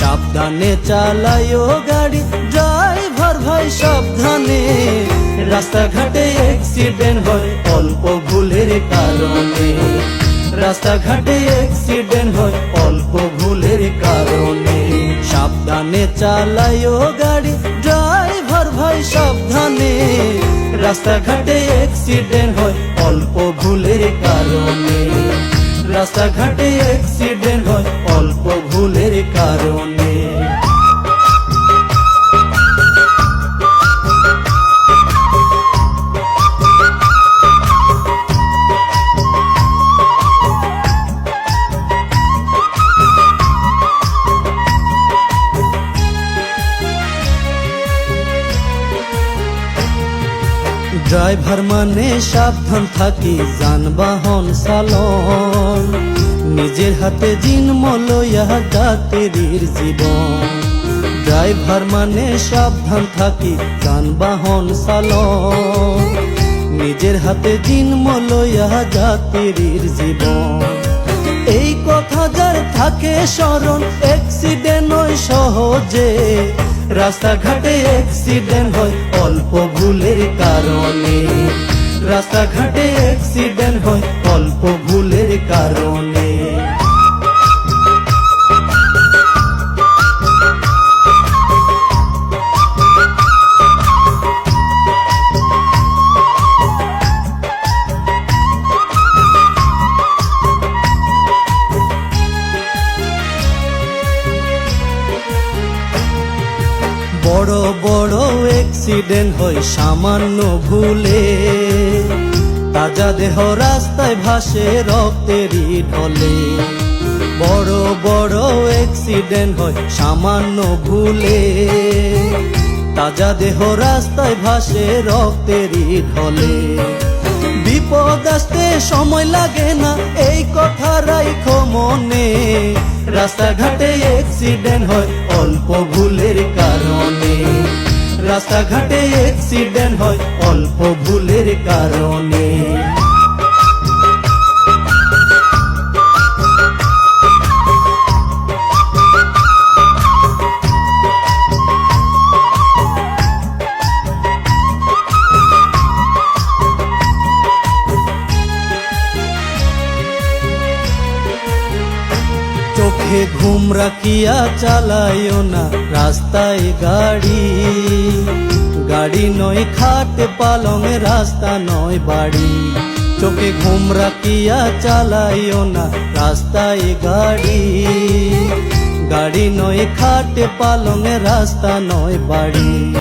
সাবধানে চালায়ও গাড়ি। ড্রাইভার ভাই সাবধানে। রাস্তাঘাটে অ্যাক্সিডেন্ট হয় অল্প ভুলের কারণে। রাস্তাঘাটে অ্যাক্সিডেন্ট হয় অল্প ভুলের কারণে। সাবধানে চালায়ও গাড়ি। ড্রাইভার ভাই সাবধানে। রাস্তাঘাটে অ্যাক্সিডেন্ট হয় অল্প ভুলের কারণে। রাস্তাঘাটে অ্যাক্সিডেন্ট ড্রাইভার মানে সাবধান থাকি, যানবাহন, চালন। নিজের হাতে জিনম লইয়া যাত্রীর জীবন। ড্রাইভার মানে সাবধান থাকি, যানবাহন, চালন। নিজের হাতে জিনম লইয়া যাত্রীর জীবন। এই কথা যার থাকে স্মরণ অ্যাক্সিডেন্ট সহজে। রাস্তাঘাটে অ্যাক্সিডেন্ট হয় অল্প ভুলের কারণে। রাস্তাঘাটে অ্যাক্সিডেন্ট হয় বড় বড় অ্যাক্সিডেন্ট হয় সামান্য ভুলে। তাজা দেহ রাস্তায় ভাসে রক্তেরই ঢলে। বড় বড় অ্যাক্সিডেন্ট হয় সামান্য ভুলে। তাজা দেহ রাস্তায় ভাসে রক্তেরই ঢলে। বিপদ আসতে সময় লাগে না, এই কথা রাইখো মনে। রাস্তাঘাটে অ্যাক্সিডেন্ট হয় অল্প ভুলের কারণে। রাস্তাঘাটে অ্যাক্সিডেন্ট হয় অল্প ভুলের কারণে। চোখে ঘুম রাখিয়া চালাইও না। রাস্তায় গাড়ি। গাড়ি নয়, খাট পালং, রাস্তা নয়, বাড়ি। চোখে ঘুম রাখিয়া চালাইও না। রাস্তায় গাড়ি। গাড়ি নয়, খাট পালং, রাস্তা নয়, বাড়ি।